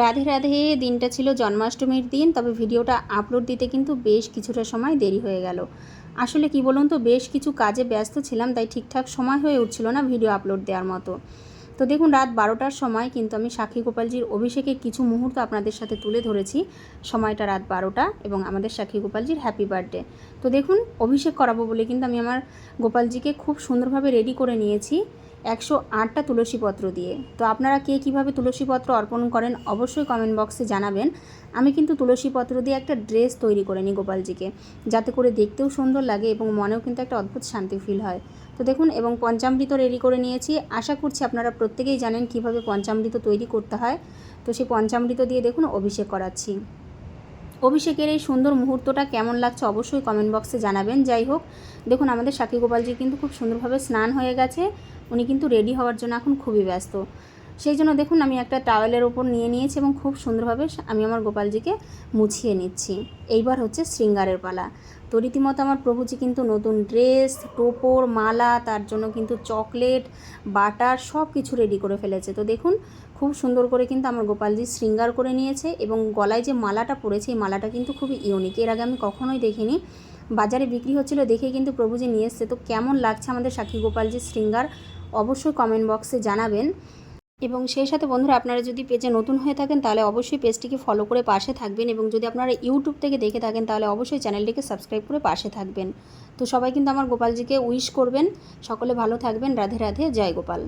রাধে রাধে, দিনটা ছিল জন্মাষ্টমীর দিন, তবে ভিডিওটা আপলোড দিতে কিন্তু বেশ কিছুটা সময় দেরি হয়ে গেল। আসলে কি বলুন তো, বেশ কিছু কাজে ব্যস্ত ছিলাম, তাই ঠিকঠাক সময় হয়ে উঠছিল না ভিডিও আপলোড দেওয়ার মতো। তো দেখুন, রাত বারোটার সময় কিন্তু আমি সাক্ষী গোপালজির অভিষেকের কিছু মুহূর্ত আপনাদের সাথে তুলে ধরেছি। সময়টা রাত বারোটা এবং আমাদের সাক্ষী গোপালজির হ্যাপি বার্থডে তো দেখুন, অভিষেক করাবো বলে কিন্তু আমি আমার গোপালজিকে খুব সুন্দরভাবে রেডি করে নিয়েছি। একশো আটটা তুলসীপত্র দিয়ে। তো আপনারা কে কীভাবে তুলসীপত্র অর্পণ করেন অবশ্যই কমেন্ট বক্সে জানাবেন। আমি কিন্তু তুলসীপত্র দিয়ে একটা ড্রেস তৈরি করে নিই গোপালজিকে, যাতে করে দেখতেও সুন্দর লাগে এবং মনেও কিন্তু একটা অদ্ভুত শান্তি ফিল হয়। তো দেখুন, এবং পঞ্চামৃত রেডি করে নিয়েছি। আশা করছি আপনারা প্রত্যেকেই জানেন কীভাবে পঞ্চামৃত তৈরি করতে হয়। তো সেই পঞ্চামৃত দিয়ে দেখুন অভিষেক করাচ্ছি। অভিষেকের এই সুন্দর মুহূর্তটা কেমন লাগছে অবশ্যই কমেন্ট বক্সে জানাবেন। যাই হোক, দেখুন, আমাদের সাক্ষী গোপালজি কিন্তু খুব সুন্দরভাবে স্নান হয়ে গেছে। উনি কিন্তু রেডি হওয়ার জন্য এখন খুবই ব্যস্ত। সেই জন্য দেখুন, আমি একটা টাওয়েলের ওপর নিয়ে নিয়েছি এবং খুব সুন্দরভাবে আমি আমার গোপালজিকে মুছিয়ে নিচ্ছি। এইবার হচ্ছে শৃঙ্গারের পালা। তো রীতিমতো আমার প্রভুজি কিন্তু নতুন ড্রেস টোপর, মালা, তার জন্য কিন্তু চকলেট বাটার সব কিছু রেডি করে ফেলেছে। তো দেখুন, খুব সুন্দর করে কিন্তু আমার গোপালজি শৃঙ্গার করে নিয়েছে এবং গলায় যে মালাটা পরেছে এই মালাটা কিন্তু খুবই ইউনিক এর আগে আমি কখনোই দেখিনি। বাজারে বিক্রি হচ্ছিল দেখে কিন্তু প্রভুজি নিয়ে এসছে। তো কেমন লাগছে আমাদের সাক্ষী গোপালজির শৃঙ্গার? অবশ্যই কমেন্ট বক্সে জানাবেন। এবং সেই সাথে বন্ধুরা, আপনারা যদি পেজে নতুন হয়ে থাকেন, তাহলে অবশ্যই পেজটিকে ফলো করে পাশে থাকবেন এবং যদি আপনারা ইউটিউব থেকে দেখে থাকেন, তাহলে অবশ্যই চ্যানেলটিকে সাবস্ক্রাইব করে পাশে থাকবেন। তো সবাই কিন্তু আমার গোপালজিকে উইশ করবেন। সকলে ভালো থাকবেন। রাধে রাধে। জয় গোপাল।